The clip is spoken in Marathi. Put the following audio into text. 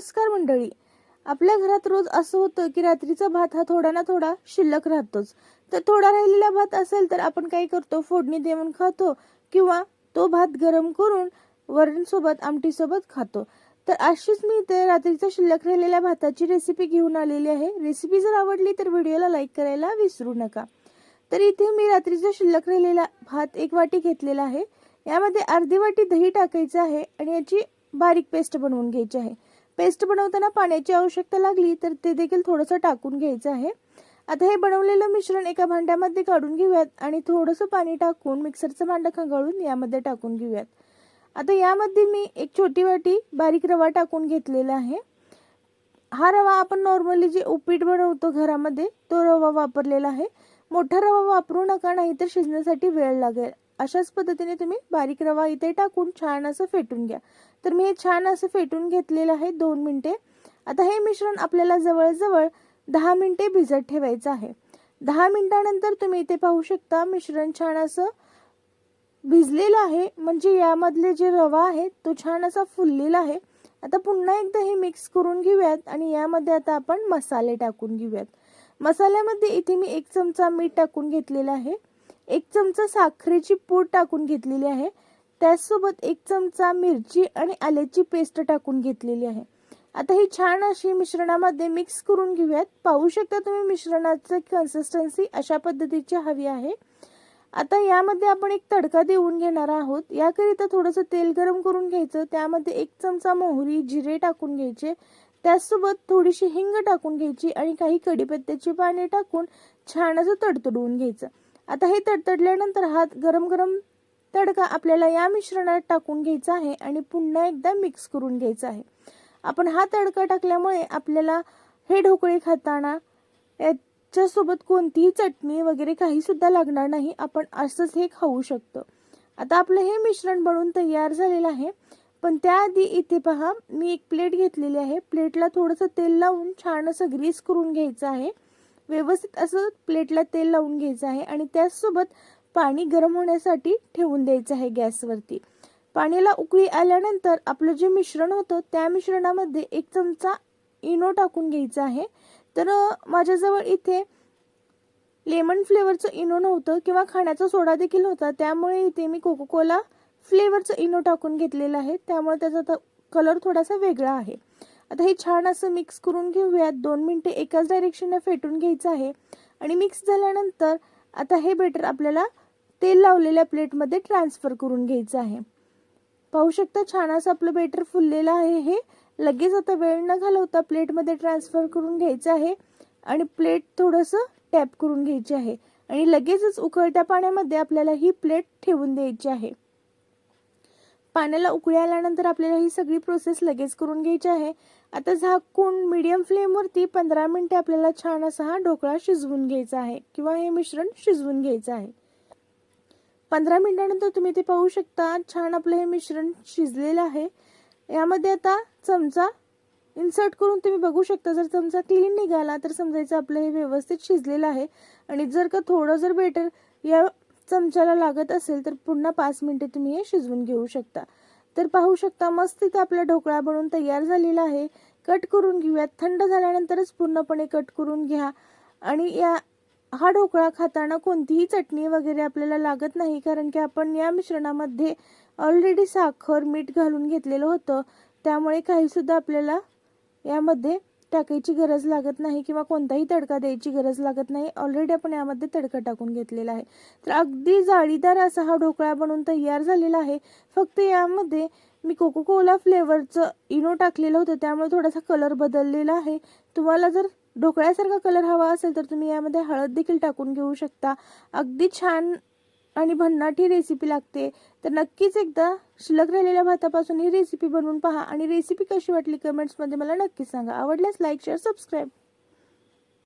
नमस्कार मंडळी. आपल्या घरात रोज असं होतं की रात्रीचा भात हा थोडा ना थोडा शिल्लक राहतोच. तर थोडा राहिलेला भात असेल तर आपण काय करतो? फोडणी देऊन खातो किंवा तो भात गरम करून वरणसोबत आमटीसोबत खातो. तर अशीच मी इथे रात्रीचा शिल्लक राहिलेल्या भाताची रेसिपी घेऊन आलेली आहे. रेसिपी जर आवडली तर व्हिडिओला लाईक करायला विसरू नका. तर इथे मी रात्रीचा शिल्लक राहिलेला भात एक वाटी घेतलेला आहे. यामध्ये अर्धी वाटी दही टाकायचं आहे आणि याची बारीक पेस्ट बनवून घ्यायची आहे. पेस्ट बनवताना पाण्याची आवश्यकता लागली तर ते देखील थोडंसं टाकून घ्यायचं आहे. आता हे बनवलेलं मिश्रण एका भांड्यामध्ये काढून घेऊयात आणि थोडंसं पाणी टाकून मिक्सरचं भांडं खंगाळून यामध्ये टाकून घेऊयात. आता यामध्ये मी एक छोटी वाटी बारीक रवा टाकून घेतलेला आहे. हा रवा आपण नॉर्मली जे उपीट बनवतो घरामध्ये तो रवा वापरलेला आहे. मोठा रवा वापरू नका नाहीतर शिजण्यासाठी वेळ लागेल. अशाच पद्धतीने तुम्ही बारीक रवा इथे टाकून छान असं फेटून घ्या. तर मी हे छान असं फेटून घेतलेलं आहे दोन मिनटे. आता हे मिश्रण आपल्याला जवळजवळ दहा मिनटे भिजत ठेवायचं आहे. दहा मिनटानंतर तुम्ही इथे पाहू शकता मिश्रण छान असं भिजलेलं आहे. म्हणजे यामधले जे रवा आहे तो छान असा फुललेला आहे. आता पुन्हा एकदा हे मिक्स करून घेऊयात आणि यामध्ये आता आपण मसाले टाकून घेऊयात. मसाल्यामध्ये इथे मी एक चमचा मीठ टाकून घेतलेला आहे. एक चमचा साखरेची पूड टाकून घेतलेली आहे. त्याचसोबत एक चमचा मिरची आणि आल्याची पेस्ट टाकून घेतलेली आहे. आता ही छान अशी मिश्रणामध्ये मिक्स करून घेऊयात. पाहू शकता तुम्ही मिश्रणाची कन्सिस्टन्सी अशा पद्धतीची हवी आहे. आता यामध्ये आपण एक तडका देऊन घेणार आहोत. याकरिता थोडंसं तेल गरम करून घ्यायचं. त्यामध्ये एक चमचा मोहरी जिरे टाकून घ्यायचे. त्याचसोबत थोडीशी हिंग टाकून घ्यायची आणि काही कढीपत्त्याची पाने टाकून छान असं तडतडवून घ्यायचं. आता हे तडतडल्यानंतर हा गरम गरम तडका आपल्याला या मिश्रणात टाकून घ्यायचा आहे आणि पुन्हा एकदा मिक्स करून घ्यायचा आहे. आपण हा तडका टाकल्यामुळे आपल्याला हे ढोकळे खाताना याच्यासोबत कोणतीही चटणी वगैरे काहीसुद्धा लागणार नाही. आपण असंच हे खाऊ शकतो. आता आपलं हे मिश्रण बनवून तयार झालेलं आहे. पण त्याआधी इथे पहा मी एक प्लेट घेतलेली आहे. प्लेटला थोडंसं तेल लावून छान असं ग्रीस करून घ्यायचं आहे. व्यवस्थित असं प्लेटला तेल लावून घ्यायचं आहे आणि त्याचसोबत पाणी गरम होण्यासाठी ठेवून द्यायचं आहे गॅसवरती. पाण्याला उकळी आल्यानंतर आपलं जे मिश्रण होतं त्या मिश्रणामध्ये एक चमचा इनो टाकून घ्यायचा आहे. तर माझ्याजवळ इथे लेमन फ्लेवरचं इनो नव्हतं किंवा खाण्याचा सोडा देखील होता त्यामुळे इथे मी कोको कोला फ्लेवरचं इनो टाकून घेतलेलं आहे. त्यामुळे त्याचा कलर थोडासा वेगळा आहे. आता हे छान असं मिक्स करून घेऊयात. दोन मिनटे एकाच डायरेक्शनने फेटून घ्यायचं आहे. आणि मिक्स झाल्यानंतर आता हे बेटर आपल्याला तेल लावलेल्या प्लेटमध्ये ट्रान्सफर करून घ्यायचं आहे. पाहू शकता छान असं आपलं बेटर फुललेलं आहे हे. लगेच आता वेळ न घालवता प्लेटमध्ये ट्रान्सफर करून घ्यायचं आहे. आणि प्लेट थोडंसं टॅप करून घ्यायची आहे. आणि लगेचच उकळत्या पाण्यामध्ये आपल्याला ही प्लेट ठेवून द्यायची आहे. पाण्याला उकळी आल्यानंतर आपल्याला ही सगळी प्रोसेस लगेच करून घ्यायची आहे. आता झाकून मीडियम फ्लेमवरती पंधरा मिनटे आपल्याला छान असा हा ढोकळा शिजवून घ्यायचा आहे किंवा हे मिश्रण शिजवून घ्यायचं आहे. पंधरा मिनटानंतर तुम्ही ते पाहू शकता छान आपलं हे मिश्रण शिजलेलं आहे. यामध्ये आता चमचा इन्सर्ट करून तुम्ही बघू शकता जर चमचा क्लीन निघाला तर समजायचं आपलं हे व्यवस्थित शिजलेलं आहे. आणि जर का थोडं जर बेटर या चमच्याला लागत असेल तर पुन्हा पाच मिनिटे तुम्ही हे शिजवून घेऊ शकता. तर पाहू शकता मस्त इथे आपला ढोकळा बनवून तयार झालेला आहे. कट करून घेऊयात. थंड झाल्यानंतरच पूर्णपणे कट करून घ्या. आणि या हा ढोकळा खाताना कोणतीही चटणी वगैरे आपल्याला लागत नाही कारण की आपण या मिश्रणामध्ये ऑलरेडी साखर मीठ घालून घेतलेलं होतं. त्यामुळे काहीसुद्धा आपल्याला यामध्ये टाकायची गरज लागत नाही किंवा कोणताही तडका द्यायची गरज लागत नाही. ऑलरेडी आपण यामध्ये तडका टाकून घेतलेला आहे. तर अगदी जाळीदार असा हा ढोकळा बनवून तयार झालेला आहे. फक्त यामध्ये मी कोको कोला फ्लेवरचं इनो टाकलेलं होतं. त्यामुळे थोडासा कलर बदललेला आहे. तुम्हाला जर ढोकळ्यासारखा कलर हवा असेल तर तुम्ही यामध्ये हळद देखील टाकून घेऊ शकता. अगदी छान आणि भन्नाट ही रेसिपी लागते. तर नक्कीच एकदा शिल्लक राहिलेल्या भातापासून ही रेसिपी बनवून पहा आणि रेसिपी कशी वाटली कमेंट्समध्ये मला नक्कीच सांगा. आवडल्यास लाईक शेअर सबस्क्राईब